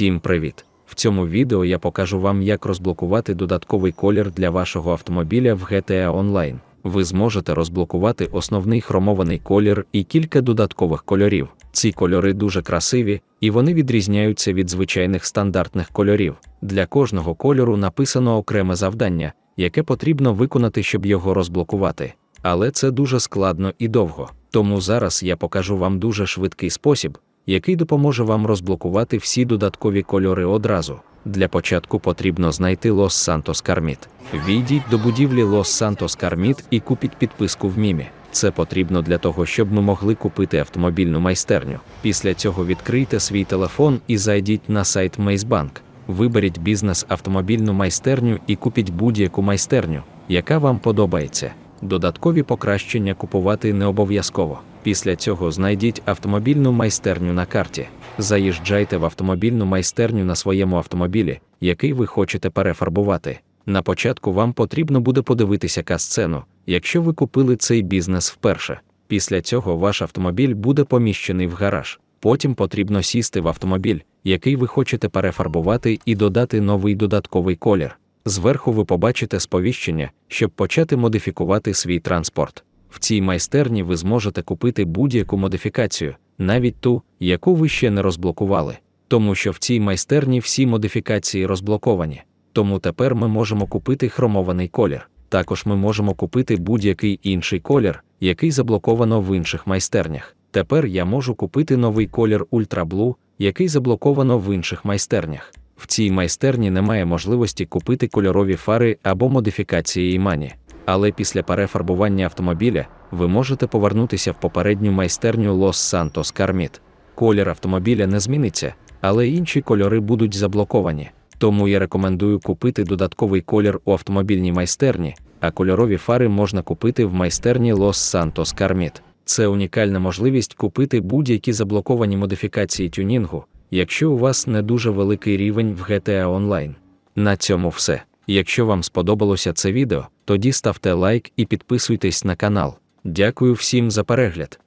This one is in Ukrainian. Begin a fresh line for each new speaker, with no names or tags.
Всім привіт! В цьому відео я покажу вам, як розблокувати додатковий колір для вашого автомобіля в GTA Online. Ви зможете розблокувати основний хромований колір і кілька додаткових кольорів. Ці кольори дуже красиві і вони відрізняються від звичайних стандартних кольорів. Для кожного кольору написано окреме завдання, яке потрібно виконати, щоб його розблокувати. Але це дуже складно і довго. Тому зараз я покажу вам дуже швидкий спосіб, який допоможе вам розблокувати всі додаткові кольори одразу. Для початку потрібно знайти Лос Сантос Карміт. Війдіть до будівлі Лос Сантос Карміт і купіть підписку в Мімі. Це потрібно для того, щоб ми могли купити автомобільну майстерню. Після цього відкрийте свій телефон і зайдіть на сайт Мейсбанк. Виберіть бізнес автомобільну майстерню і купіть будь-яку майстерню, яка вам подобається. Додаткові покращення купувати не обов'язково. Після цього знайдіть автомобільну майстерню на карті. Заїжджайте в автомобільну майстерню на своєму автомобілі, який ви хочете перефарбувати. На початку вам потрібно буде подивитися касцену, якщо ви купили цей бізнес вперше. Після цього ваш автомобіль буде поміщений в гараж. Потім потрібно сісти в автомобіль, який ви хочете перефарбувати, і додати новий додатковий колір. Зверху ви побачите сповіщення, щоб почати модифікувати свій транспорт. В цій майстерні ви зможете купити будь-яку модифікацію, навіть ту, яку ви ще не розблокували, тому що в цій майстерні всі модифікації розблоковані. Тому тепер ми можемо купити хромований колір. Також ми можемо купити будь-який інший колір, який заблоковано в інших майстернях. Тепер я можу купити новий колір Ultra Blue, який заблоковано в інших майстернях. В цій майстерні немає можливості купити кольорові фари або модифікації імані. Але після перефарбування автомобіля ви можете повернутися в попередню майстерню Los Santos Carmit. Колір автомобіля не зміниться, але інші кольори будуть заблоковані. Тому я рекомендую купити додатковий колір у автомобільній майстерні, а кольорові фари можна купити в майстерні Los Santos Carmit. Це унікальна можливість купити будь-які заблоковані модифікації тюнінгу, якщо у вас не дуже великий рівень в GTA Online. На цьому все. Якщо вам сподобалося це відео, тоді ставте лайк і підписуйтесь на канал. Дякую всім за перегляд.